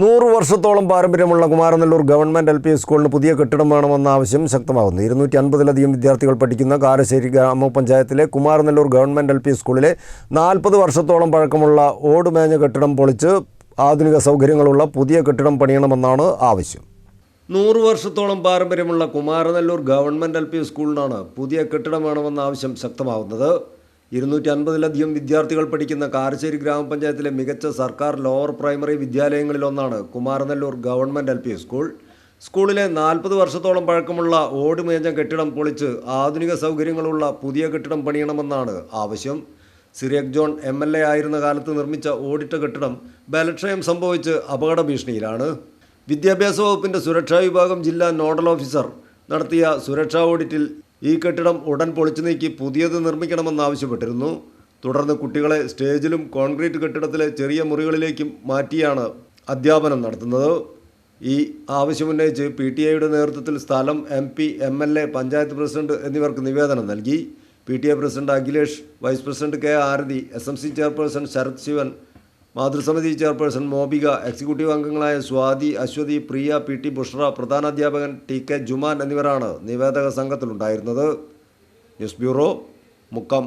നൂറ് വർഷത്തോളം പാരമ്പര്യമുള്ള കുമാരനെല്ലൂർ ഗവൺമെന്റ് എൽ പി സ്കൂളിന് പുതിയ കെട്ടിടം വേണമെന്ന ആവശ്യം ശക്തമാകുന്നു ഇരുന്നൂറ്റി അൻപതിലധികം വിദ്യാർത്ഥികൾ പഠിക്കുന്ന കാരശ്ശേരി ഗ്രാമപഞ്ചായത്തിലെ കുമാരനെല്ലൂർ ഗവൺമെന്റ് എൽ പി സ്കൂളിലെ നാൽപ്പത് വർഷത്തോളം പഴക്കമുള്ള ഓടുമേഞ്ഞ കെട്ടിടം പൊളിച്ച് ആധുനിക സൗകര്യങ്ങളുള്ള പുതിയ കെട്ടിടം പണിയണമെന്നാണ് ആവശ്യം. നൂറ് വർഷത്തോളം പാരമ്പര്യമുള്ള കുമാരനെല്ലൂർ ഗവൺമെന്റ് എൽ പി സ്കൂളിനാണ് പുതിയ കെട്ടിടം വേണമെന്ന ആവശ്യം ശക്തമാവുന്നത്. ഇരുന്നൂറ്റി അൻപതിലധികം വിദ്യാർത്ഥികൾ പഠിക്കുന്ന കാരശ്ശേരി ഗ്രാമപഞ്ചായത്തിലെ മികച്ച സർക്കാർ ലോവർ പ്രൈമറി വിദ്യാലയങ്ങളിലൊന്നാണ് കുമാരനെല്ലൂർ ഗവൺമെന്റ് എൽ സ്കൂൾ. സ്കൂളിലെ നാൽപ്പത് വർഷത്തോളം പഴക്കമുള്ള ഓടുമേഞ്ഞ കെട്ടിടം പൊളിച്ച് ആധുനിക സൗകര്യങ്ങളുള്ള പുതിയ കെട്ടിടം പണിയണമെന്നാണ് ആവശ്യം. Cyriac John M L A ആയിരുന്ന കാലത്ത് നിർമ്മിച്ച ഓടിട്ട കെട്ടിടം ബലക്ഷയം സംഭവിച്ച് അപകട ഭീഷണിയിലാണ് വിദ്യാഭ്യാസ വകുപ്പിന്റെ സുരക്ഷാ വിഭാഗം ജില്ലാ നോഡൽ ഓഫീസർ നടത്തിയ സുരക്ഷാ ഓഡിറ്റിൽ ഈ കെട്ടിടം ഉടൻ പൊളിച്ചു നീക്കി പുതിയത് നിർമ്മിക്കണമെന്നാവശ്യപ്പെട്ടിരുന്നു തുടർന്ന് കുട്ടികളെ സ്റ്റേജിലും കോൺക്രീറ്റ് കെട്ടിടത്തിലെ ചെറിയ മുറികളിലേക്കും മാറ്റിയാണ് അധ്യാപനം നടത്തുന്നത്. ഈ ആവശ്യമുന്നയിച്ച് പി ടി ഐയുടെ നേതൃത്വത്തിൽ സ്ഥലം M P M L A panchayat president എന്നിവർക്ക് നിവേദനം നൽകി. P T I president Akhilesh vice president K Arathi S M C chairperson Sarath Sivan മാതൃസമിതി chairperson Mobika executive അംഗങ്ങളായ സ്വാതി അശ്വതി പ്രിയ പി ടി ബുഷ്ര പ്രധാനാധ്യാപകൻ ടി കെ ജുമാൻ എന്നിവരാണ് നിവേദക സംഘത്തിലുണ്ടായിരുന്നത്. News bureau Mukkam.